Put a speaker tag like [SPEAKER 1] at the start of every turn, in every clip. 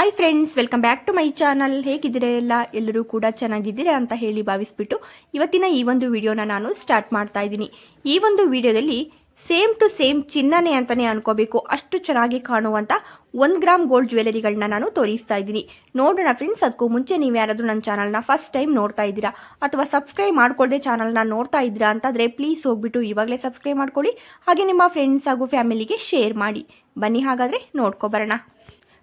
[SPEAKER 1] Hi friends welcome back to my channel ಹೇಗಿದ್ದೀರಾ ಎಲ್ಲ? ಎಲ್ಲರೂ ಕೂಡ ಚೆನ್ನಾಗಿದ್ದೀರಾ ಅಂತ ಹೇಳಿ ಭಾವಿಸ್ಬಿಟ್ಟು ಇವತ್ತಿನ ಈ ಒಂದು ವಿಡಿಯೋನ ನಾನು ಸ್ಟಾರ್ಟ್ ಮಾಡ್ತಾ ಇದ್ದೀನಿ. ಈ ಒಂದು ವಿಡಿಯೋದಲ್ಲಿ ಸೇಮ್ ಟು ಸೇಮ್ ಚಿನ್ನನೇ ಅಂತಲೇ ಅನ್ಕೋಬೇಕು. ಅಷ್ಟು ಚೆನ್ನಾಗಿ ಕಾಣುವಂಥ ಒಂದು ಗ್ರಾಮ್ ಗೋಲ್ಡ್ ಜ್ಯುವೆಲರಿಗಳನ್ನ ನಾನು ತೋರಿಸ್ತಾ ಇದ್ದೀನಿ. ನೋಡೋಣ ಫ್ರೆಂಡ್ಸ್ ಅದಕ್ಕೂ ಮುಂಚೆ ನೀವು ಯಾರಾದರೂ ನನ್ನ ಚಾನಲ್ನ ಫಸ್ಟ್ ಟೈಮ್ ನೋಡ್ತಾ ಇದ್ದೀರಾ ಅಥವಾ ಸಬ್ಸ್ಕ್ರೈಬ್ ಮಾಡ್ಕೊಳ್ಳದೆ ಚಾನಲ್ನ ನೋಡ್ತಾ ಇದ್ದೀರಾ ಅಂತಂದರೆ ಪ್ಲೀಸ್ ಹೋಗ್ಬಿಟ್ಟು ಇವಾಗಲೇ ಸಬ್ಸ್ಕ್ರೈಬ್ ಮಾಡ್ಕೊಳ್ಳಿ. ಹಾಗೆ ನಿಮ್ಮ ಫ್ರೆಂಡ್ಸ್ ಹಾಗೂ ಫ್ಯಾಮಿಲಿಗೆ ಶೇರ್ ಮಾಡಿ. ಬನ್ನಿ ಹಾಗಾದರೆ ನೋಡ್ಕೊಬರೋಣ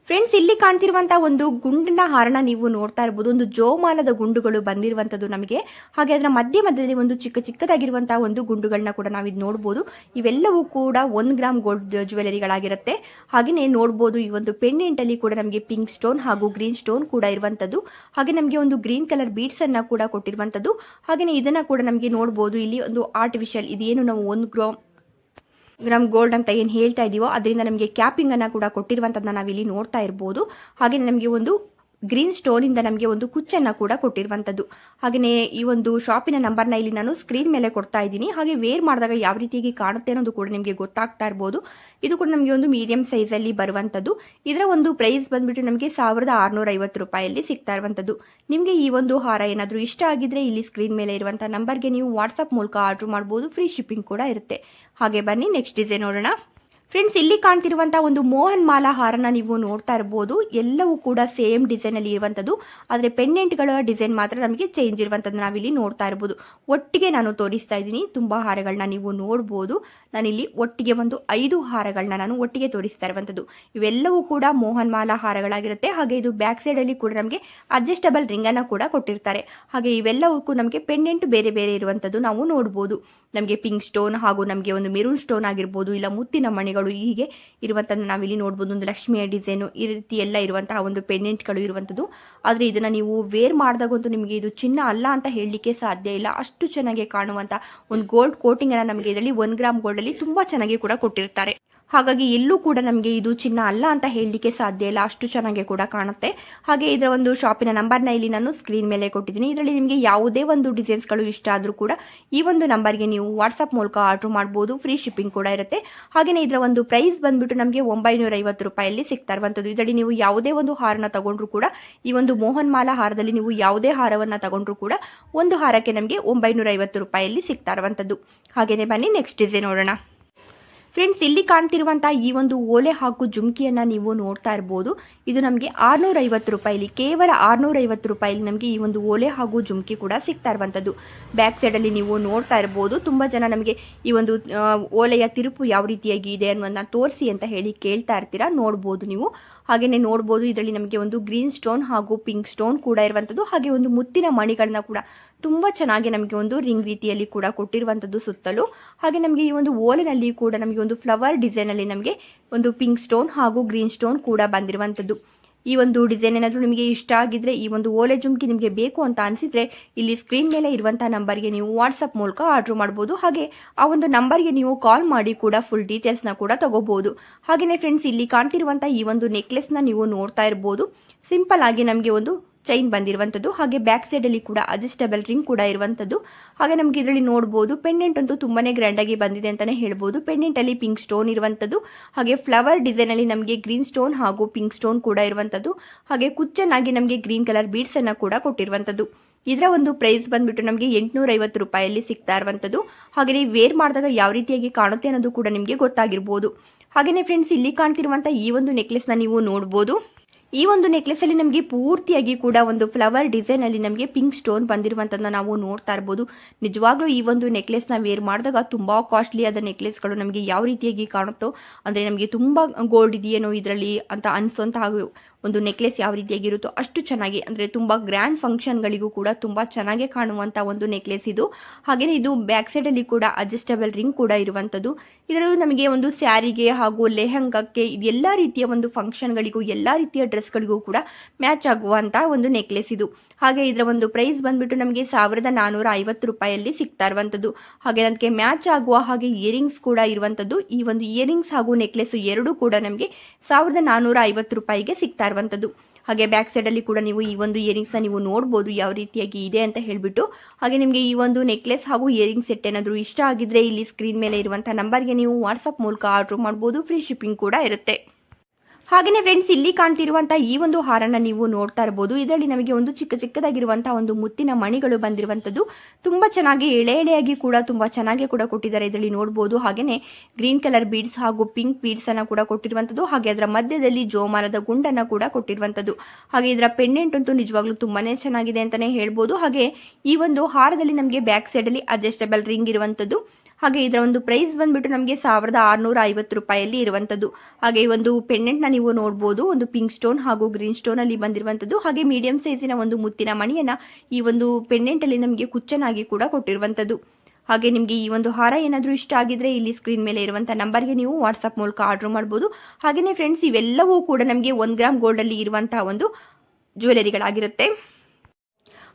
[SPEAKER 1] ಫ್ರೆಂಡ್ಸ್ ಇಲ್ಲಿ ಕಾಣ್ತಿರುವಂತಹ ಒಂದು ಗುಂಡಿನ ಹಾರನ ನೀವು ನೋಡ್ತಾ ಇರಬಹುದು ಒಂದು ಜೋಮಾಲದ ಗುಂಡುಗಳು ಬಂದಿರುವಂತದ್ದು ನಮಗೆ. ಹಾಗೆ ಅದರ ಮಧ್ಯ ಮಧ್ಯದಲ್ಲಿ ಒಂದು ಚಿಕ್ಕ ಚಿಕ್ಕದಾಗಿರುವಂತಹ ಒಂದು ಗುಂಡುಗಳನ್ನ ಕೂಡ ನಾವು ಇದು ನೋಡಬಹುದು ಇವೆಲ್ಲವೂ ಕೂಡ ಒಂದು ಗ್ರಾಮ್ ಗೋಲ್ಡ್ ಜ್ಯುವೆಲರಿಗಳಾಗಿರುತ್ತೆ ಹಾಗೆಯೇ ನೋಡಬಹುದು ಈ ಒಂದು ಪೆಂಡೆಂಟ್ ಅಲ್ಲಿ ಕೂಡ ನಮಗೆ ಪಿಂಕ್ ಸ್ಟೋನ್ ಹಾಗೂ ಗ್ರೀನ್ ಸ್ಟೋನ್ ಕೂಡ ಇರುವಂತದ್ದು. ಹಾಗೆ ನಮಗೆ ಒಂದು ಗ್ರೀನ್ ಕಲರ್ ಬೀಡ್ಸ್ ಅನ್ನ ಕೂಡ ಕೊಟ್ಟಿರುವಂತದ್ದು. ಹಾಗೆಯೇ ಇದನ್ನ ಕೂಡ ನಮಗೆ ನೋಡಬಹುದು ಇಲ್ಲಿ ಒಂದು ಆರ್ಟಿಫಿಷಿಯಲ್ ಇದೇನು ನಾವು ಒಂದು ಗ್ರಾಮ್ ಗ್ರಾಮ್ ಗೋಲ್ಡ್ ಅಂತ ಏನು ಹೇಳ್ತಾ ಇದೀವೋ, ಅದರಿಂದ ನಮಗೆ ಕ್ಯಾಪಿಂಗ್ ಅನ್ನ ಕೂಡ ಕೊಟ್ಟಿರುವಂಥದ್ದನ್ನ ನಾವಿಲ್ಲಿ ನೋಡ್ತಾ ಇರ್ಬೋದು. ಹಾಗೆ ನಮಗೆ ಒಂದು ಗ್ರೀನ್ ಸ್ಟೋನಿಂದ ನಮಗೆ ಒಂದು ಕುಚ್ಚನ್ನು ಕೂಡ ಕೊಟ್ಟಿರುವಂಥದ್ದು ಹಾಗೆಯೇ ಈ ಒಂದು ಶಾಪಿನ ನಂಬರ್ನ ಇಲ್ಲಿ ನಾನು ಸ್ಕ್ರೀನ್ ಮೇಲೆ ಕೊಡ್ತಾ ಇದ್ದೀನಿ. ಹಾಗೆ ವೇರ್ ಮಾಡಿದಾಗ ಯಾವ ರೀತಿಯಾಗಿ ಕಾಣುತ್ತೆ ಅನ್ನೋದು ಕೂಡ ನಿಮಗೆ ಗೊತ್ತಾಗ್ತಾ ಇರ್ಬೋದು. ಇದು ಕೂಡ ನಮಗೆ ಒಂದು ಮೀಡಿಯಂ ಸೈಜಲ್ಲಿ ಬರುವಂಥದ್ದು ಇದರ ಒಂದು ಪ್ರೈಸ್ ಬಂದ್ಬಿಟ್ಟು ನಮಗೆ ಸಾವಿರದ ಆರುನೂರ ಐವತ್ತು ರೂಪಾಯಲ್ಲಿ ಸಿಗ್ತಾ ಇರುವಂಥದ್ದು ನಿಮಗೆ ಈ ಒಂದು ಹಾರ ಏನಾದರೂ ಇಷ್ಟ ಆಗಿದ್ರೆ ಇಲ್ಲಿ ಸ್ಕ್ರೀನ್ ಮೇಲೆ ಇರುವಂಥ ನಂಬರ್ಗೆ ನೀವು ವಾಟ್ಸಪ್ ಮೂಲಕ ಆರ್ಡರ್ ಮಾಡ್ಬೋದು. ಫ್ರೀ ಶಿಪ್ಪಿಂಗ್ ಕೂಡ ಇರುತ್ತೆ. ಹಾಗೆ ಬನ್ನಿ ನೆಕ್ಸ್ಟ್ ಡಿಸೈನ್ ನೋಡೋಣ. ಫ್ರೆಂಡ್ಸ್ ಇಲ್ಲಿ ಕಾಣ್ತಿರುವಂಥ ಒಂದು ಮೋಹನ್ ಮಾಲಾ ಹಾರನ ನೀವು ನೋಡ್ತಾ ಇರ್ಬೋದು. ಎಲ್ಲವೂ ಕೂಡ ಸೇಮ್ ಡಿಸೈನಲ್ಲಿ ಇರುವಂಥದ್ದು ಆದರೆ ಪೆಂಡೆಂಟ್ಗಳ ಡಿಸೈನ್ ಮಾತ್ರ ನಮಗೆ ಚೇಂಜ್ ಇರುವಂಥದ್ದು ನಾವಿಲ್ಲಿ ನೋಡ್ತಾ ಇರ್ಬೋದು. ಒಟ್ಟಿಗೆ ನಾನು ತೋರಿಸ್ತಾ ಇದ್ದೀನಿ. ತುಂಬ ಹಾರಗಳನ್ನ ನೀವು ನೋಡ್ಬೋದು. ನಾನಿಲ್ಲಿ ಒಟ್ಟಿಗೆ ಒಂದು ಐದು ಹಾರಗಳನ್ನ ನಾನು ಒಟ್ಟಿಗೆ ತೋರಿಸ್ತಾ ಇರುವಂಥದ್ದು ಇವೆಲ್ಲವೂ ಕೂಡ ಮೋಹನ್ ಮಾಲಾ ಹಾರಗಳಾಗಿರುತ್ತೆ ಹಾಗೆ ಇದು ಬ್ಯಾಕ್ ಸೈಡಲ್ಲಿ ಕೂಡ ನಮಗೆ ಅಡ್ಜಸ್ಟಬಲ್ ರಿಂಗನ್ನು ಕೂಡ ಕೊಟ್ಟಿರ್ತಾರೆ. ಹಾಗೆ ಇವೆಲ್ಲವಕ್ಕೂ ನಮಗೆ ಪೆಂಡೆಂಟ್ ಬೇರೆ ಬೇರೆ ಇರುವಂಥದ್ದು ನಾವು ನೋಡ್ಬೋದು. ನಮಗೆ ಪಿಂಕ್ ಸ್ಟೋನ್ ಹಾಗೂ ನಮಗೆ ಒಂದು ಮೆರೂನ್ ಸ್ಟೋನ್ ಆಗಿರ್ಬೋದು, ಇಲ್ಲ ಮುತ್ತಿನ ಮಣಿಗಳು ಹೀಗೆ ಇರುವಂಥದ್ದು ನಾವಿಲ್ಲಿ ನೋಡ್ಬೋದು. ಒಂದು ಲಕ್ಷ್ಮಿಯ ಡಿಸೈನು ಈ ರೀತಿ ಎಲ್ಲ ಇರುವಂತಹ ಒಂದು ಪೆಂಡೆಂಟ್ಗಳು ಇರುವಂಥದ್ದು ಆದರೆ ಇದನ್ನು ನೀವು ವೇರ್ ಮಾಡಿದಾಗಂತೂ ನಿಮಗೆ ಇದು ಚಿನ್ನ ಅಲ್ಲ ಅಂತ ಹೇಳಲಿಕ್ಕೆ ಸಾಧ್ಯ ಇಲ್ಲ. ಅಷ್ಟು ಚೆನ್ನಾಗಿ ಕಾಣುವಂಥ ಒಂದು ಗೋಲ್ಡ್ ಕೋಟಿಂಗನ್ನು ನಮಗೆ ಇದರಲ್ಲಿ ಒಂದು ಗ್ರಾಮ್ ಗೋಲ್ಡಲ್ಲಿ ತುಂಬ ಚೆನ್ನಾಗಿ ಕೂಡ ಕೊಟ್ಟಿರ್ತಾರೆ. ಹಾಗಾಗಿ ಎಲ್ಲೂ ಕೂಡ ನಮಗೆ ಇದು ಚಿನ್ನ ಅಲ್ಲ ಅಂತ ಹೇಳಲಿಕ್ಕೆ ಸಾಧ್ಯ ಇಲ್ಲ. ಅಷ್ಟು ಚೆನ್ನಾಗಿ ಕೂಡ ಕಾಣುತ್ತೆ. ಹಾಗೆ ಇದರ ಒಂದು ಶಾಪಿನ ನಂಬರ್ನ ಇಲ್ಲಿ ನಾನು ಸ್ಕ್ರೀನ್ ಮೇಲೆ ಕೊಟ್ಟಿದ್ದೀನಿ. ಇದರಲ್ಲಿ ನಿಮಗೆ ಯಾವುದೇ ಒಂದು ಡಿಸೈನ್ಸ್ಗಳು ಇಷ್ಟ ಆದರೂ ಕೂಡ ಈ ಒಂದು ನಂಬರ್ಗೆ ನೀವು ವಾಟ್ಸಪ್ ಮೂಲಕ ಆರ್ಡರ್ ಮಾಡ್ಬೋದು. ಫ್ರೀ ಶಿಪ್ಪಿಂಗ್ ಕೂಡ ಇರುತ್ತೆ. ಹಾಗೆಯೇ ಇದರ ಒಂದು ಪ್ರೈಸ್ ಬಂದ್ಬಿಟ್ಟು ನಮಗೆ ಒಂಬೈನೂರ ಐವತ್ತು ರೂಪಾಯಲ್ಲಿ ಸಿಗ್ತಾ ಇರುವಂಥದ್ದು. ಇದರಲ್ಲಿ ನೀವು ಯಾವುದೇ ಒಂದು ಹಾರನ ತಗೊಂಡ್ರು ಕೂಡ ಈ ಒಂದು ಮೋಹನ್ ಮಾಲಾ ಹಾರದಲ್ಲಿ ನೀವು ಯಾವುದೇ ಹಾರವನ್ನು ತಗೊಂಡ್ರು ಕೂಡ ಒಂದು ಹಾರಕ್ಕೆ ನಮಗೆ ಒಂಬೈನೂರ ಐವತ್ತು ರೂಪಾಯಲ್ಲಿ ಸಿಗ್ತಾ ಇರುವಂಥದ್ದು. ಹಾಗೆಯೇ ಬನ್ನಿ ನೆಕ್ಸ್ಟ್ ಡಿಸೈನ್ ನೋಡೋಣ. ಫ್ರೆಂಡ್ಸ್ ಇಲ್ಲಿ ಕಾಣ್ತಿರುವಂಥ ಈ ಒಂದು ಓಲೆ ಹಾಗೂ ಜುಮ್ಕಿಯನ್ನು ನೀವು ನೋಡ್ತಾ ಇರ್ಬೋದು. ಇದು ನಮಗೆ ಆರುನೂರೈವತ್ತು ರೂಪಾಯಿಲಿ ಕೇವಲ ಆರುನೂರೈವತ್ತು ರೂಪಾಯಿಲಿ ನಮಗೆ ಈ ಒಂದು ಓಲೆ ಹಾಗೂ ಜುಮ್ಕಿ ಕೂಡ ಸಿಗ್ತಾ ಇರುವಂಥದ್ದು ಬ್ಯಾಕ್ ಸೈಡಲ್ಲಿ ನೀವು ನೋಡ್ತಾ ಇರ್ಬೋದು. ತುಂಬ ಜನ ನಮಗೆ ಈ ಒಂದು ಓಲೆಯ ತಿರುಪು ಯಾವ ರೀತಿಯಾಗಿ ಇದೆ ಅನ್ನೋದನ್ನ ತೋರಿಸಿ ಅಂತ ಹೇಳಿ ಕೇಳ್ತಾ ಇರ್ತೀರಾ, ನೋಡ್ಬೋದು ನೀವು. ಹಾಗೆಯೇ ನೋಡ್ಬೋದು, ಇದರಲ್ಲಿ ನಮಗೆ ಒಂದು ಗ್ರೀನ್ ಸ್ಟೋನ್ ಹಾಗೂ ಪಿಂಕ್ ಸ್ಟೋನ್ ಕೂಡ ಇರುವಂಥದ್ದು ಹಾಗೆ ಒಂದು ಮುತ್ತಿನ ಮಣಿಗಳನ್ನ ಕೂಡ ತುಂಬ ಚೆನ್ನಾಗಿ ನಮಗೆ ಒಂದು ರಿಂಗ್ ರೀತಿಯಲ್ಲಿ ಕೂಡ ಕೊಟ್ಟಿರುವಂಥದ್ದು ಸುತ್ತಲೂ. ಹಾಗೆ ನಮಗೆ ಈ ಒಂದು ಓಲಿನಲ್ಲಿ ಕೂಡ ನಮಗೆ ಒಂದು ಫ್ಲವರ್ ಡಿಸೈನಲ್ಲಿ ನಮಗೆ ಒಂದು ಪಿಂಕ್ ಸ್ಟೋನ್ ಹಾಗೂ ಗ್ರೀನ್ ಸ್ಟೋನ್ ಕೂಡ ಬಂದಿರುವಂಥದ್ದು. ಈ ಒಂದು ಡಿಸೈನ್ ಏನಾದರೂ ನಿಮಗೆ ಇಷ್ಟ ಆಗಿದ್ರೆ, ಈ ಒಂದು ಓಲೆ ಜುಮ್ಕಿ ನಿಮಗೆ ಬೇಕು ಅಂತ ಅನಿಸಿದ್ರೆ, ಇಲ್ಲಿ ಸ್ಕ್ರೀನ್ ಮೇಲೆ ಇರುವಂಥ ನಂಬರ್ಗೆ ನೀವು ವಾಟ್ಸಪ್ ಮೂಲಕ ಆರ್ಡರ್ ಮಾಡ್ಬೋದು. ಹಾಗೆ ಆ ಒಂದು ನಂಬರ್ಗೆ ನೀವು ಕಾಲ್ ಮಾಡಿ ಕೂಡ ಫುಲ್ ಡೀಟೇಲ್ಸ್ನ ಕೂಡ ತಗೋಬಹುದು ಹಾಗೆಯೇ ಫ್ರೆಂಡ್ಸ್ ಇಲ್ಲಿ ಕಾಣ್ತಿರುವಂಥ ಈ ಒಂದು ನೆಕ್ಲೆಸ್ನ ನೀವು ನೋಡ್ತಾ ಇರ್ಬೋದು. ಸಿಂಪಲ್ ಆಗಿ ನಮಗೆ ಒಂದು ಚೈನ್ ಬಂದಿರುವಂಥದ್ದು ಹಾಗೆ ಬ್ಯಾಕ್ ಸೈಡಲ್ಲಿ ಕೂಡ ಅಡ್ಜಸ್ಟಬಲ್ ರಿಂಗ್ ಕೂಡ ಇರುವಂಥದ್ದು ಹಾಗೆ ನಮಗೆ ಇದರಲ್ಲಿ ನೋಡ್ಬೋದು ಪೆಂಡೆಂಟ್ ಅಂತೂ ತುಂಬಾನೇ ಗ್ರ್ಯಾಂಡಾಗಿ ಬಂದಿದೆ ಅಂತಲೇ ಹೇಳ್ಬೋದು. ಪೆಂಡೆಂಟಲ್ಲಿ ಪಿಂಕ್ ಸ್ಟೋನ್ ಇರುವಂಥದ್ದು ಹಾಗೆ ಫ್ಲವರ್ ಡಿಸೈನಲ್ಲಿ ನಮಗೆ ಗ್ರೀನ್ ಸ್ಟೋನ್ ಹಾಗೂ ಪಿಂಕ್ ಸ್ಟೋನ್ ಕೂಡ ಇರುವಂಥದ್ದು ಹಾಗೆ ಕುಚ್ಚನಾಗಿ ನಮಗೆ ಗ್ರೀನ್ ಕಲರ್ ಬೀಡ್ಸನ್ನು ಕೂಡ ಕೊಟ್ಟಿರುವಂಥದ್ದು ಇದರ ಒಂದು ಪ್ರೈಸ್ ಬಂದ್ಬಿಟ್ಟು ನಮಗೆ ಎಂಟುನೂರ ಐವತ್ತು ರೂಪಾಯಲ್ಲಿ ಸಿಗ್ತಾ ಇರುವಂಥದ್ದು ಹಾಗೆಯೇ ವೇರ್ ಮಾಡಿದಾಗ ಯಾವ ರೀತಿಯಾಗಿ ಕಾಣುತ್ತೆ ಅನ್ನೋದು ಕೂಡ ನಿಮಗೆ ಗೊತ್ತಾಗಿರ್ಬೋದು. ಹಾಗೆಯೇ ಫ್ರೆಂಡ್ಸ್ ಇಲ್ಲಿ ಕಾಣ್ತಿರುವಂಥ ಈ ಒಂದು ನೆಕ್ಲೆಸ್ನ ನೀವು ನೋಡ್ಬೋದು. ಈ ಒಂದು ನೆಕ್ಲೆಸ್ ಅಲ್ಲಿ ನಮಗೆ ಪೂರ್ತಿಯಾಗಿ ಕೂಡ ಒಂದು ಫ್ಲವರ್ ಡಿಸೈನ್ ಅಲ್ಲಿ ನಮಗೆ ಪಿಂಕ್ ಸ್ಟೋನ್ ಬಂದಿರುವಂತದನ್ನ ನಾವು ನೋಡ್ತಾ ಇರಬಹುದು ನಿಜವಾಗ್ಲೂ ಈ ಒಂದು ನೆಕ್ಲೆಸ್ನ ವೇರ್ ಮಾಡಿದಾಗ ತುಂಬಾ ಕಾಸ್ಟ್ಲಿ ಆದ ನೆಕ್ಲೆಸ್ಗಳು ನಮಗೆ ಯಾವ ರೀತಿಯಾಗಿ ಕಾಣುತ್ತೋ, ಅಂದ್ರೆ ನಮಗೆ ತುಂಬಾ ಗೋಲ್ಡ್ ಇದೆಯೇನೋ ಇದರಲ್ಲಿ ಅಂತ ಅನ್ಸೋಂತ ಹಾಗೂ ಒಂದು ನೆಕ್ಲೆಸ್ ಯಾವ ರೀತಿಯಾಗಿರುತ್ತೋ ಅಷ್ಟು ಚೆನ್ನಾಗಿ, ಅಂದರೆ ತುಂಬ ಗ್ರ್ಯಾಂಡ್ ಫಂಕ್ಷನ್ಗಳಿಗೂ ಕೂಡ ತುಂಬ ಚೆನ್ನಾಗಿ ಕಾಣುವಂಥ ಒಂದು ನೆಕ್ಲೆಸ್ ಇದು. ಹಾಗೆಯೇ ಇದು ಬ್ಯಾಕ್ ಸೈಡಲ್ಲಿ ಕೂಡ ಅಡ್ಜಸ್ಟಬಲ್ ರಿಂಗ್ ಕೂಡ ಇರುವಂಥದ್ದು ಇದರಲ್ಲೂ ನಮಗೆ ಒಂದು ಸ್ಯಾರಿಗೆ ಹಾಗೂ ಲೆಹಂಗಕ್ಕೆ ಎಲ್ಲ ರೀತಿಯ ಒಂದು ಫಂಕ್ಷನ್ಗಳಿಗೂ ಎಲ್ಲ ರೀತಿಯ ಡ್ರೆಸ್ಗಳಿಗೂ ಕೂಡ ಮ್ಯಾಚ್ ಆಗುವಂಥ ಒಂದು ನೆಕ್ಲೆಸ್ ಇದು. ಹಾಗೆ ಇದರ ಒಂದು ಪ್ರೈಸ್ ಬಂದ್ಬಿಟ್ಟು ನಮಗೆ ಸಾವಿರದ ನಾನ್ನೂರ ಐವತ್ತು ರೂಪಾಯಲ್ಲಿ ಸಿಗ್ತಾ ಇರುವಂಥದ್ದು ಹಾಗೆ ಅದಕ್ಕೆ ಮ್ಯಾಚ್ ಆಗುವ ಹಾಗೆ ಇಯರಿಂಗ್ಸ್ ಕೂಡ ಇರುವಂಥದ್ದು ಈ ಒಂದು ಇಯರಿಂಗ್ಸ್ ಹಾಗೂ ನೆಕ್ಲೆಸ್ ಎರಡೂ ಕೂಡ ನಮಗೆ ಸಾವಿರದ ನಾನ್ನೂರ ಐವತ್ತು ರೂಪಾಯಿಗೆ ಸಿಗ್ತಾ ಇರುವಂಥದ್ದು ಹಾಗೆ ಬ್ಯಾಕ್ ಸೈಡಲ್ಲಿ ಕೂಡ ನೀವು ಈ ಒಂದು ಇಯರಿಂಗ್ಸ್ನ ನೀವು ನೋಡ್ಬೋದು ಯಾವ ರೀತಿಯಾಗಿ ಇದೆ ಅಂತ ಹೇಳಿಬಿಟ್ಟು. ಹಾಗೆ ನಿಮಗೆ ಈ ಒಂದು ನೆಕ್ಲೆಸ್ ಹಾಗೂ ಇಯರಿಂಗ್ ಸೆಟ್ ಏನಾದರೂ ಇಷ್ಟ ಆಗಿದ್ರೆ ಇಲ್ಲಿ ಸ್ಕ್ರೀನ್ ಮೇಲೆ ಇರುವಂಥ ನಂಬರ್ಗೆ ನೀವು ವಾಟ್ಸಪ್ ಮೂಲಕ ಆರ್ಡರ್ ಮಾಡ್ಬೋದು. ಫ್ರೀ ಶಿಪ್ಪಿಂಗ್ ಕೂಡ ಇರುತ್ತೆ. ಹಾಗೆಯೇ ಫ್ರೆಂಡ್ಸ್ ಇಲ್ಲಿ ಕಾಣ್ತಿರುವಂತಹ ಈ ಒಂದು ಹಾರನ್ನ ನೀವು ನೋಡ್ತಾ ಇರಬಹುದು ಇದರಲ್ಲಿ ನಮಗೆ ಒಂದು ಚಿಕ್ಕ ಚಿಕ್ಕದಾಗಿರುವಂತಹ ಒಂದು ಮುತ್ತಿನ ಮಣಿಗಳು ಬಂದಿರುವಂತದ್ದು ತುಂಬಾ ಚೆನ್ನಾಗಿ ಎಳೆ ಎಳೆಯಾಗಿ ಕೂಡ ತುಂಬಾ ಚೆನ್ನಾಗಿ ಕೂಡ ಕೊಟ್ಟಿದ್ದಾರೆ ಇದರಲ್ಲಿ ನೋಡಬಹುದು ಹಾಗೆಯೇ ಗ್ರೀನ್ ಕಲರ್ ಬೀಡ್ಸ್ ಹಾಗೂ ಪಿಂಕ್ ಬೀಡ್ಸ್ ಅನ್ನ ಕೂಡ ಕೊಟ್ಟಿರುವಂತದ್ದು. ಹಾಗೆ ಅದರ ಮಧ್ಯದಲ್ಲಿ ಜೋಮಾನದ ಗುಂಡನ್ನ ಕೂಡ ಕೊಟ್ಟಿರುವಂತದ್ದು. ಹಾಗೆ ಇದರ ಪೆಂಡೆಂಟ್ ಅಂತೂ ನಿಜವಾಗ್ಲೂ ತುಂಬಾನೇ ಚೆನ್ನಾಗಿದೆ ಅಂತಾನೆ ಹೇಳ್ಬೋದು. ಹಾಗೆ ಈ ಒಂದು ಹಾರದಲ್ಲಿ ನಮಗೆ ಬ್ಯಾಕ್ ಸೈಡ್ ಅಲ್ಲಿ ಅಡ್ಜಸ್ಟಬಲ್ ರಿಂಗ್ ಇರುವಂಥದ್ದು ಹಾಗೆ ಇದರ ಒಂದು ಪ್ರೈಸ್ ಬಂದ್ಬಿಟ್ಟು ನಮಗೆ ಸಾವಿರದ ಆರುನೂರ ಐವತ್ತು ರೂಪಾಯಲ್ಲಿ ಇರುವಂಥದ್ದು ಹಾಗೆ ಈ ಒಂದು ಪೆಂಡೆಂಟ್ನ ನೀವು ನೋಡ್ಬೋದು, ಒಂದು ಪಿಂಕ್ ಸ್ಟೋನ್ ಹಾಗೂ ಗ್ರೀನ್ ಸ್ಟೋನ್ ಅಲ್ಲಿ ಬಂದಿರುವಂಥದ್ದು ಹಾಗೆ ಮೀಡಿಯಂ ಸೈಜಿನ ಒಂದು ಮುತ್ತಿನ ಮಣಿಯನ್ನ ಈ ಒಂದು ಪೆಂಡೆಂಟ್ ಅಲ್ಲಿ ನಮಗೆ ಕುಚ್ಚನಾಗಿ ಕೂಡ ಕೊಟ್ಟಿರುವಂಥದ್ದು ಹಾಗೆ ನಿಮಗೆ ಈ ಒಂದು ಹಾರ ಏನಾದರೂ ಇಷ್ಟ ಆಗಿದ್ರೆ ಇಲ್ಲಿ ಸ್ಕ್ರೀನ್ ಮೇಲೆ ಇರುವಂಥ ನಂಬರ್ಗೆ ನೀವು ವಾಟ್ಸಪ್ ಮೂಲಕ ಆರ್ಡರ್ ಮಾಡ್ಬೋದು. ಹಾಗೆಯೇ ಫ್ರೆಂಡ್ಸ್ ಇವೆಲ್ಲವೂ ಕೂಡ ನಮಗೆ ಒಂದು ಗ್ರಾಮ್ ಗೋಲ್ಡಲ್ಲಿ ಇರುವಂತಹ ಒಂದು ಜ್ಯುವೆಲರಿಗಳಾಗಿರುತ್ತೆ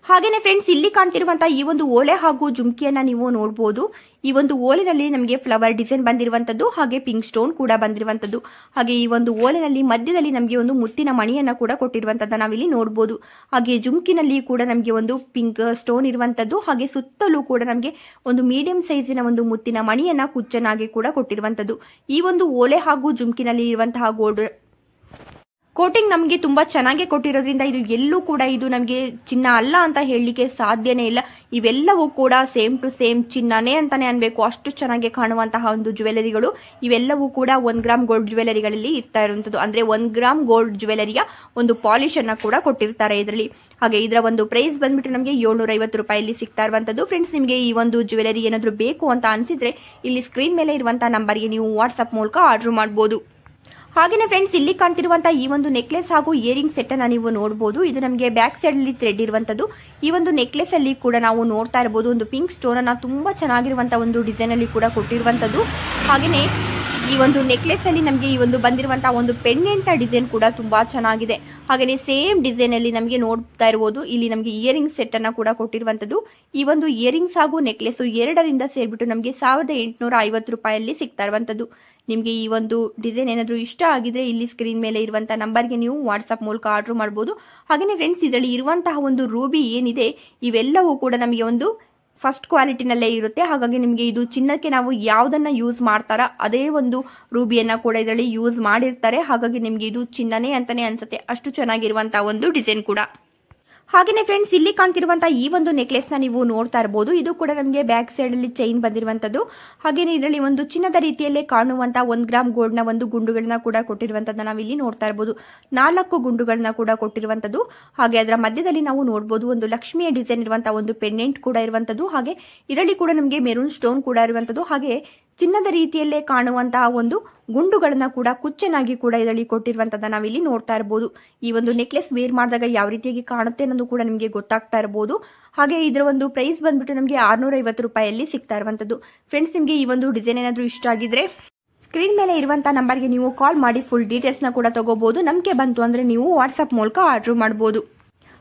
[SPEAKER 1] ಹಾಗೆಯೇ ಫ್ರೆಂಡ್ಸ್ ಇಲ್ಲಿ ಕಾಣ್ತಿರುವಂತಹ ಈ ಒಂದು ಓಲೆ ಹಾಗೂ ಜುಮ್ಕಿಯನ್ನ ನೀವು ನೋಡಬಹುದು ಈ ಒಂದು ಓಲೆನಲ್ಲಿ ನಮಗೆ ಫ್ಲವರ್ ಡಿಸೈನ್ ಬಂದಿರುವಂಥದ್ದು ಹಾಗೆ ಪಿಂಕ್ ಸ್ಟೋನ್ ಕೂಡ ಬಂದಿರುವಂಥದ್ದು ಹಾಗೆ ಈ ಒಂದು ಓಲೆನಲ್ಲಿ ಮಧ್ಯದಲ್ಲಿ ನಮಗೆ ಒಂದು ಮುತ್ತಿನ ಮಣಿಯನ್ನ ಕೂಡ ಕೊಟ್ಟಿರುವಂಥದ್ದು ನಾವಿಲ್ಲಿ ನೋಡಬಹುದು ಹಾಗೆ ಜುಮ್ಕಿನಲ್ಲಿ ಕೂಡ ನಮಗೆ ಒಂದು ಪಿಂಕ್ ಸ್ಟೋನ್ ಇರುವಂಥದ್ದು ಹಾಗೆ ಸುತ್ತಲೂ ಕೂಡ ನಮಗೆ ಒಂದು ಮೀಡಿಯಂ ಸೈಜಿನ ಒಂದು ಮುತ್ತಿನ ಮಣಿಯನ್ನ ಕುಚ್ಚನಾಗಿ ಕೂಡ ಕೊಟ್ಟಿರುವಂಥದ್ದು ಈ ಒಂದು ಓಲೆ ಹಾಗೂ ಜುಮ್ಕಿನಲ್ಲಿ ಇರುವಂತಹ ಗೋಲ್ಡ್ ಕೋಟಿಂಗ್ ನಮಗೆ ತುಂಬಾ ಚೆನ್ನಾಗಿ ಕೊಟ್ಟಿರೋದ್ರಿಂದ ಇದು ಎಲ್ಲೂ ಕೂಡ ಇದು ನಮಗೆ ಚಿನ್ನ ಅಲ್ಲ ಅಂತ ಹೇಳಲಿಕ್ಕೆ ಸಾಧ್ಯನೇ ಇಲ್ಲ. ಇವೆಲ್ಲವೂ ಕೂಡ ಸೇಮ್ ಟು ಸೇಮ್ ಚಿನ್ನನೇ ಅಂತಾನೆ ಅನ್ಬೇಕು. ಅಷ್ಟು ಚೆನ್ನಾಗಿ ಕಾಣುವಂತಹ ಒಂದು ಜ್ಯುವೆಲರಿಗಳು. ಇವೆಲ್ಲವೂ ಕೂಡ ಒಂದು ಗ್ರಾಮ್ ಗೋಲ್ಡ್ ಜ್ಯುವೆಲರಿಗಳಲ್ಲಿ ಇರ್ತಾ ಇರುವಂಥದ್ದು. ಅಂದ್ರೆ ಒಂದು ಗ್ರಾಮ್ ಗೋಲ್ಡ್ ಜ್ಯುವೆಲರಿಯ ಒಂದು ಪಾಲಿಶ್ ಅನ್ನ ಕೂಡ ಕೊಟ್ಟಿರ್ತಾರೆ ಇದರಲ್ಲಿ. ಹಾಗೆ ಇದರ ಒಂದು ಪ್ರೈಸ್ ಬಂದ್ಬಿಟ್ಟು ನಮಗೆ ಏಳ್ನೂರ ಐವತ್ತು ರೂಪಾಯಲ್ಲಿ ಸಿಗ್ತಾ ಇರುವಂಥದ್ದು. ಫ್ರೆಂಡ್ಸ್ ನಿಮಗೆ ಈ ಒಂದು ಜ್ಯುವೆಲರಿ ಏನಾದರೂ ಬೇಕು ಅಂತ ಅನಿಸಿದರೆ ಇಲ್ಲಿ ಸ್ಕ್ರೀನ್ ಮೇಲೆ ಇರುವಂಥ ನಂಬರ್ಗೆ ನೀವು ವಾಟ್ಸಪ್ ಮೂಲಕ ಆರ್ಡರ್ ಮಾಡ್ಬೋದು. ಹಾಗೆಯೇ ಫ್ರೆಂಡ್ಸ್ ಇಲ್ಲಿ ಕಾಣ್ತಿರುವಂತಹ ಈ ಒಂದು ನೆಕ್ಲೆಸ್ ಹಾಗೂ ಇಯರಿಂಗ್ ಸೆಟ್ ಅನ್ನ ನೀವು ನೋಡಬಹುದು ಇದು ನಮಗೆ ಬ್ಯಾಕ್ ಸೈಡ್ ಅಲ್ಲಿ ಥ್ರೆಡ್ ಇರುವಂತದ್ದು. ಈ ಒಂದು ನೆಕ್ಲೆಸ್ ಅಲ್ಲಿ ಕೂಡ ನಾವು ನೋಡ್ತಾ ಇರಬಹುದು ಒಂದು ಪಿಂಕ್ ಸ್ಟೋನ್ ಅನ್ನ ತುಂಬಾ ಚೆನ್ನಾಗಿರುವಂತಹ ಒಂದು ಡಿಸೈನ್ ಅಲ್ಲಿ ಕೂಡ ಕೊಟ್ಟಿರುವಂತದ್ದು. ಹಾಗೆಯೇ ಈ ಒಂದು ನೆಕ್ಲೆಸ್ ಅಲ್ಲಿ ನಮಗೆ ಈ ಒಂದು ಬಂದಿರುವಂತಹ ಒಂದು ಪೆಂಡೆಂಟ್ ಡಿಸೈನ್ ಕೂಡ ತುಂಬಾ ಚೆನ್ನಾಗಿದೆ. ಹಾಗೆಯೇ ಸೇಮ್ ಡಿಸೈನ್ ಅಲ್ಲಿ ನಮಗೆ ನೋಡ್ತಾ ಇರಬಹುದು ಇಲ್ಲಿ ನಮಗೆ ಇಯರಿಂಗ್ ಸೆಟ್ ಅನ್ನ ಕೂಡ ಕೊಟ್ಟಿರುವಂತದ್ದು. ಈ ಒಂದು ಇಯರಿಂಗ್ಸ್ ಹಾಗೂ ನೆಕ್ಲೆಸ್ ಎರಡರಿಂದ ಸೇರ್ಬಿಟ್ಟು ನಮಗೆ ಸಾವಿರದ ಎಂಟುನೂರ ಐವತ್ತು ರೂಪಾಯಲ್ಲಿ ಸಿಗ್ತಾ ಇರುವಂತದ್ದು. ನಿಮಗೆ ಈ ಒಂದು ಡಿಸೈನ್ ಏನಾದರೂ ಇಷ್ಟ ಆಗಿದ್ರೆ ಇಲ್ಲಿ ಸ್ಕ್ರೀನ್ ಮೇಲೆ ಇರುವಂಥ ನಂಬರ್ಗೆ ನೀವು ವಾಟ್ಸಪ್ ಮೂಲಕ ಆರ್ಡರ್ ಮಾಡ್ಬೋದು. ಹಾಗೆಯೇ ಫ್ರೆಂಡ್ಸ್ ಇದರಲ್ಲಿ ಇರುವಂತಹ ಒಂದು ರೂಬಿ ಏನಿದೆ, ಇವೆಲ್ಲವೂ ಕೂಡ ನಮಗೆ ಒಂದು ಫಸ್ಟ್ ಕ್ವಾಲಿಟಿನಲ್ಲೇ ಇರುತ್ತೆ. ಹಾಗಾಗಿ ನಿಮಗೆ ಇದು ಚಿನ್ನಕ್ಕೆ ನಾವು ಯಾವುದನ್ನ ಯೂಸ್ ಮಾಡ್ತಾರ, ಅದೇ ಒಂದು ರೂಬಿಯನ್ನು ಕೂಡ ಇದರಲ್ಲಿ ಯೂಸ್ ಮಾಡಿರ್ತಾರೆ. ಹಾಗಾಗಿ ನಿಮಗೆ ಇದು ಚಿನ್ನನೇ ಅಂತಾನೆ ಅನ್ಸುತ್ತೆ. ಅಷ್ಟು ಚೆನ್ನಾಗಿರುವಂತಹ ಒಂದು ಡಿಸೈನ್ ಕೂಡ. ಹಾಗೆಯೇ ಫ್ರೆಂಡ್ಸ್ ಇಲ್ಲಿ ಕಾಣ್ತಿರುವಂತಹ ಈ ಒಂದು ನೆಕ್ಲೆಸ್ನ ನೀವು ನೋಡ್ತಾ ಇರಬಹುದು ಇದು ಕೂಡ ನಮಗೆ ಬ್ಯಾಕ್ ಸೈಡ್ ಅಲ್ಲಿ ಚೈನ್ ಬಂದಿರುವಂತದ್ದು. ಹಾಗೇನೆ ಇದರಲ್ಲಿ ಒಂದು ಚಿನ್ನದ ರೀತಿಯಲ್ಲೇ ಕಾಣುವಂತಹ ಒಂದ್ ಗ್ರಾಮ್ ಗೋಲ್ಡ್ನ ಒಂದು ಗುಂಡುಗಳನ್ನ ಕೂಡ ಕೊಟ್ಟಿರುವಂತದ್ದು ನಾವು ಇಲ್ಲಿ ನೋಡ್ತಾ ಇರಬಹುದು ನಾಲ್ಕು ಗುಂಡುಗಳನ್ನ ಕೂಡ ಕೊಟ್ಟಿರುವಂತದ್ದು. ಹಾಗೆ ಅದರ ಮಧ್ಯದಲ್ಲಿ ನಾವು ನೋಡಬಹುದು ಒಂದು ಲಕ್ಷ್ಮಿಯ ಡಿಸೈನ್ ಇರುವಂತಹ ಒಂದು ಪೆಂಡೆಂಟ್ ಕೂಡ ಇರುವಂತದ್ದು. ಹಾಗೆ ಇದರಲ್ಲಿ ಕೂಡ ನಮಗೆ ಮೆರೂನ್ ಸ್ಟೋನ್ ಕೂಡ ಇರುವಂತದ್ದು. ಹಾಗೆ ಚಿನ್ನದ ರೀತಿಯಲ್ಲೇ ಕಾಣುವಂತಹ ಒಂದು ಗುಂಡುಗಳನ್ನ ಕೂಡ ಕುಚ್ಚನಾಗಿ ಕೂಡ ಇದರಲ್ಲಿ ನಾವು ನಾವಿಲ್ಲಿ ನೋಡ್ತಾ ಇರಬಹುದು ಈ ಒಂದು ನೆಕ್ಲೆಸ್ ವೇರ್ ಮಾಡಿದಾಗ ಯಾವ ರೀತಿಯಾಗಿ ಕಾಣುತ್ತೆ ಅನ್ನೋದು ಕೂಡ ನಿಮಗೆ ಗೊತ್ತಾಗ್ತಾ ಇರಬಹುದು ಹಾಗೆ ಇದರ ಒಂದು ಪ್ರೈಸ್ ಬಂದ್ಬಿಟ್ಟು ನಮಗೆ ಆರ್ನೂರ ಐವತ್ತು ರೂಪಾಯಿಯಲ್ಲಿ ಸಿಗ್ತಾ ಇರುವಂತದ್ದು. ಫ್ರೆಂಡ್ಸ್ ನಿಮಗೆ ಈ ಒಂದು ಡಿಸೈನ್ ಏನಾದರೂ ಇಷ್ಟ ಆಗಿದ್ರೆ ಸ್ಕ್ರೀನ್ ಮೇಲೆ ಇರುವಂಥ ನಂಬರ್ಗೆ ನೀವು ಕಾಲ್ ಮಾಡಿ ಫುಲ್ ಡೀಟೇಲ್ಸ್ನ ಕೂಡ ತಗೋಬಹುದು ನಮಗೆ ಬಂತು ಅಂದ್ರೆ ನೀವು ವಾಟ್ಸಪ್ ಮೂಲಕ ಆರ್ಡರ್ ಮಾಡ್ಬೋದು.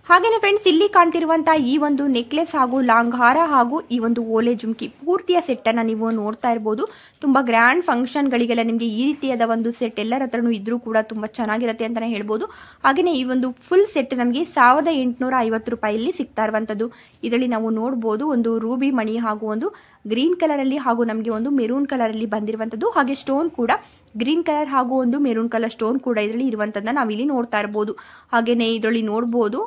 [SPEAKER 1] ಹಾಗೇನೆ ಫ್ರೆಂಡ್ಸ್ ಇಲ್ಲಿ ಕಾಣ್ತಿರುವಂತಹ ಈ ಒಂದು ನೆಕ್ಲೆಸ್ ಹಾಗೂ ಲಾಂಗ್ ಹಾರ ಹಾಗೂ ಈ ಒಂದು ಓಲೆ ಜುಮ್ಕಿ ಪೂರ್ತಿಯ ಸೆಟ್ ಅನ್ನ ನೀವು ನೋಡ್ತಾ ಇರಬಹುದು ತುಂಬಾ ಗ್ರ್ಯಾಂಡ್ ಫಂಕ್ಷನ್ ಗಳಿಗೆಲ್ಲ ನಿಮಗೆ ಈ ರೀತಿಯಾದ ಒಂದು ಸೆಟ್ ಎಲ್ಲರ ಹತ್ರನೂ ಇದ್ರೂ ಕೂಡ ತುಂಬಾ ಚೆನ್ನಾಗಿರುತ್ತೆ ಅಂತಾನೆ ಹೇಳ್ಬೋದು. ಹಾಗೇನೆ ಈ ಒಂದು ಫುಲ್ ಸೆಟ್ ನಮಗೆ ಸಾವಿರದ ಎಂಟುನೂರ ಐವತ್ತು ರೂಪಾಯಿಯಲ್ಲಿ ಸಿಗ್ತಾ ಇರುವಂತದ್ದು. ಇದರಲ್ಲಿ ನಾವು ನೋಡಬಹುದು ಒಂದು ರೂಬಿ ಮಣಿ ಹಾಗೂ ಒಂದು ಗ್ರೀನ್ ಕಲರ್ ಅಲ್ಲಿ ಹಾಗೂ ನಮಗೆ ಒಂದು ಮೆರೂನ್ ಕಲರ್ ಅಲ್ಲಿ ಬಂದಿರುವಂತದ್ದು. ಹಾಗೆ ಸ್ಟೋನ್ ಕೂಡ ಗ್ರೀನ್ ಕಲರ್ ಹಾಗೂ ಒಂದು ಮೆರೂನ್ ಕಲರ್ ಸ್ಟೋನ್ ಕೂಡ ಇದರಲ್ಲಿ ಇರುವಂತದ್ದನ್ನ ನಾವಿಲ್ಲಿ ನೋಡ್ತಾ ಇರಬಹುದು ಹಾಗೇನೆ ಇದರಲ್ಲಿ ನೋಡಬಹುದು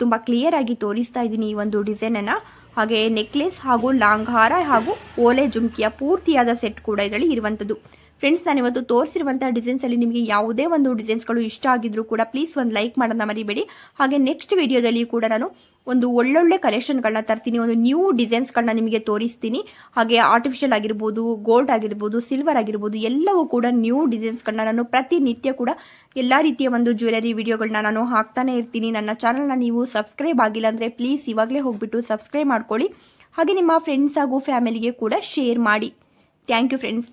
[SPEAKER 1] ತುಂಬ ಕ್ಲಿಯರ್ ಆಗಿ ತೋರಿಸ್ತಾ ಇದ್ದೀನಿ ಈ ಒಂದು ಡಿಸೈನ್ ಅನ್ನ. ಹಾಗೆ ನೆಕ್ಲೆಸ್ ಹಾಗೂ ಲಾಂಗ್ ಹಾರ ಹಾಗೂ ಓಲೆ ಜುಮ್ಕಿಯ ಪೂರ್ತಿಯಾದ ಸೆಟ್ ಕೂಡ ಇದರಲ್ಲಿ ಇರುವಂಥದ್ದು ಫ್ರೆಂಡ್ಸ್ ನಾನು ಇವತ್ತು ತೋರಿಸಿರುವಂಥ ಡಿಸೈನ್ಸಲ್ಲಿ ನಿಮಗೆ ಯಾವುದೇ ಒಂದು ಡಿಸೈನ್ಸ್ಗಳು ಇಷ್ಟ ಆಗಿದ್ರು ಕೂಡ ಪ್ಲೀಸ್ ಒಂದು ಲೈಕ್ ಮಾಡೋದನ್ನ ಮರಿಬೇಡಿ. ಹಾಗೆ ನೆಕ್ಸ್ಟ್ ವಿಡಿಯೋದಲ್ಲಿ ಕೂಡ ನಾನು ಒಂದು ಒಳ್ಳೊಳ್ಳೆ ಕಲೆಕ್ಷನ್ಗಳನ್ನ ತರ್ತೀನಿ, ಒಂದು ನ್ಯೂ ಡಿಸೈನ್ಸ್ಗಳನ್ನ ನಿಮಗೆ ತೋರಿಸ್ತೀನಿ. ಹಾಗೆ ಆರ್ಟಿಫಿಷಿಯಲ್ ಆಗಿರ್ಬೋದು ಗೋಲ್ಡ್ ಆಗಿರ್ಬೋದು ಸಿಲ್ವರ್ ಆಗಿರ್ಬೋದು, ಎಲ್ಲವೂ ಕೂಡ ನ್ಯೂ ಡಿಸೈನ್ಸ್ಗಳನ್ನ ನಾನು ಪ್ರತಿನಿತ್ಯ ಕೂಡ ಎಲ್ಲ ರೀತಿಯ ಒಂದು ಜ್ಯುವೆಲರಿ ವಿಡಿಯೋಗಳನ್ನ ನಾನು ಹಾಕ್ತಾನೆ ಇರ್ತೀನಿ. ನನ್ನ ಚಾನಲ್ನ ನೀವು ಸಬ್ಸ್ಕ್ರೈಬ್ ಆಗಿಲ್ಲ ಅಂದರೆ ಪ್ಲೀಸ್ ಇವಾಗಲೇ ಹೋಗ್ಬಿಟ್ಟು ಸಬ್ಸ್ಕ್ರೈಬ್ ಮಾಡ್ಕೊಳ್ಳಿ. ಹಾಗೆ ನಿಮ್ಮ ಫ್ರೆಂಡ್ಸ್ ಹಾಗೂ ಫ್ಯಾಮಿಲಿಗೆ ಕೂಡ ಶೇರ್ ಮಾಡಿ. Thank you friends